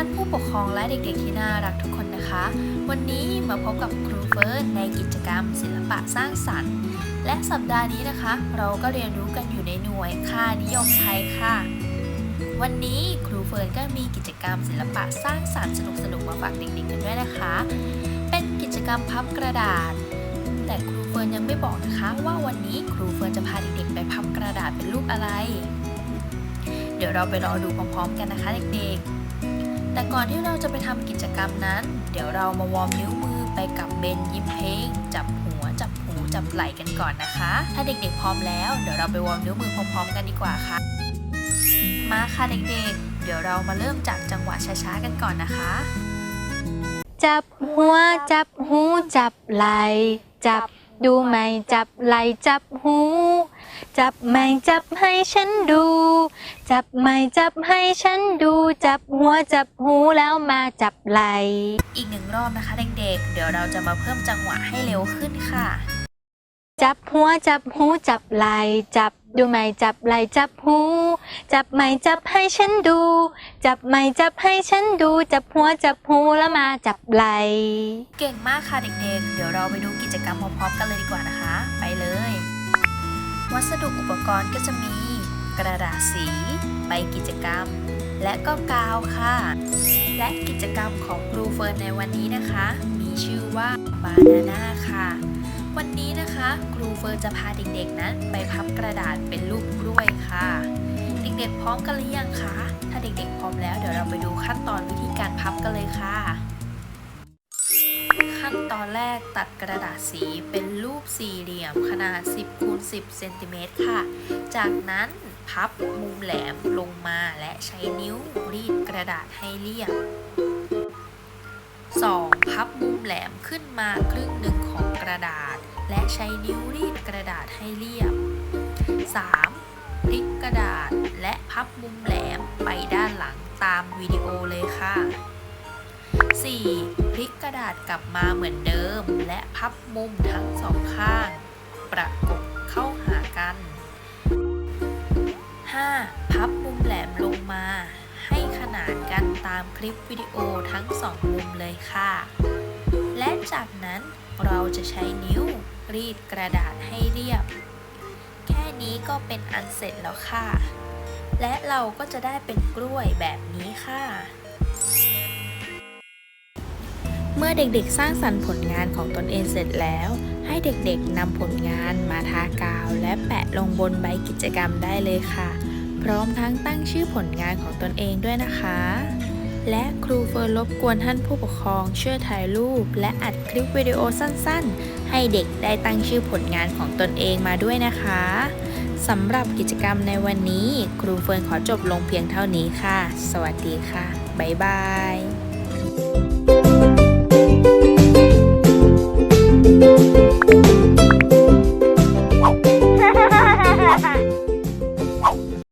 านผู้ปกครองและเด็กๆที่น่ารักทุกคนนะคะ วันนี้มาพบกับครูเฟิร์นในกิจกรรม ศิลปะสร้างสรรค์ และสัปดาห์นี้นะคะ เราก็เรียนรู้กันอยู่ในหน่วยค่านิยมไทยค่ะ วันนี้ครูเฟิร์นก็มีกิจกรรม ศิลปะสร้างสรรค์สนุกๆมาฝากเด็กๆกันด้วยนะคะ เป็นกิจกรรมพับกระดาษ แต่ครูเฟิร์นยังไม่บอกนะคะ ว่าวันนี้ครูเฟิร์นจะพาเด็กๆไปพับกระดาษเป็นรูปอะไร เดี๋ยวเราไปรอดูพร้อมๆกันนะคะเด็กๆ แต่ก่อนที่เราจะไปทำกิจกรรมนั้น เดี๋ยวเรามาวอร์มนิ้วมือไปกับเบนยิ้มเพลงจับหัวจับหูจับไหล่กันก่อนนะคะ ถ้าเด็กๆพร้อมแล้ว เดี๋ยวเราไปวอร์มนิ้วมือพร้อมๆกันดีกว่าค่ะ มาค่ะเด็กๆ เดี๋ยวเรามาเริ่มจากจังหวะช้าๆกันก่อนนะคะ จับหัวจับหูจับไหลจับดูไหมจับไหลจับหู จับไหมจับให้ฉันดู จับไหมจับให้ฉันดู จับหัวจับหูแล้วมาจับไหล อีกหนึ่งรอบนะคะเด็กๆ เดี๋ยวเราจะมาเพิ่มจังหวะให้เร็วขึ้นค่ะ จับหัวจับหูจับไหลจับดูไหมจับไหลจับหู จับไหมจับให้ฉันดู จับไหมจับให้ฉันดู จับหัวจับหูแล้วมาจับไหล เก่งมากค่ะเด็กๆ เดี๋ยวเราไปดูกิจกรรมพร้อมๆกันเลยดีกว่านะคะ ไปเลย วัสดุอุปกรณ์ก็จะมี กระดาษสี ใบกิจกรรม และก็กาวค่ะ และกิจกรรมของครูเฟิร์นในวันนี้นะคะ มีชื่อว่าบานาน่าค่ะ วันนี้นะคะ ครูเฟิร์นจะพาเด็กๆนั้น ไปพับกระดาษเป็นรูปกล้วยค่ะ เด็กๆพร้อมกันหรือยังคะ ถ้าเด็กๆพร้อมแล้วเดี๋ยวเราไปดูขั้นตอนวิธีการพับกันเลยค่ะ อนแรกตัดกระดาษสีเป็นรูปสี่เหลี่ยมขนาด 10คูณ10เซนติเมตรค่ะ จากนั้นพับมุมแหลมลงมาและใช้นิ้วรีดกระดาษให้เรียบ 2. พับมุมแหลมขึ้นมาครึ่งหนึ่งของกระดาษ และใช้นิ้วรีดกระดาษให้เรียบ 3. พลิกกระดาษและพับมุมแหลมไปด้านหลังตามวิดีโอเลยค่ะ 4. พลิกกระดาษกลับมาเหมือนเดิม และพับมุมทั้งสองข้าง ประกบเข้าหากัน 5. พับมุมแหลมลงมา ให้ขนานกันตามคลิปวิดีโอทั้งสองมุมเลยค่ะ และจากนั้นเราจะใช้นิ้วรีดกระดาษให้เรียบ แค่นี้ก็เป็นอันเสร็จแล้วค่ะ และเราก็จะได้เป็นกล้วยแบบนี้ค่ะ เมื่อเด็กๆ สร้างสรรค์ผลงานของตนเองเสร็จแล้ว ให้เด็กๆนำผลงานมาทากาว และแปะลงบนใบกิจกรรมได้เลยค่ะ พร้อมทั้งตั้งชื่อผลงานของตนเองด้วยนะคะ และครูเฟิร์นรบกวนท่านผู้ปกครองช่วยถ่ายรูป และอัดคลิปวิดีโอสั้นๆ ให้เด็กได้ตั้งชื่อผลงานของตนเองมาด้วยนะคะสำหรับกิจกรรมในวันนี้ ครูเฟิร์นขอจบลงเพียงเท่านี้ค่ะ สวัสดีค่ะ บ๊ายบาย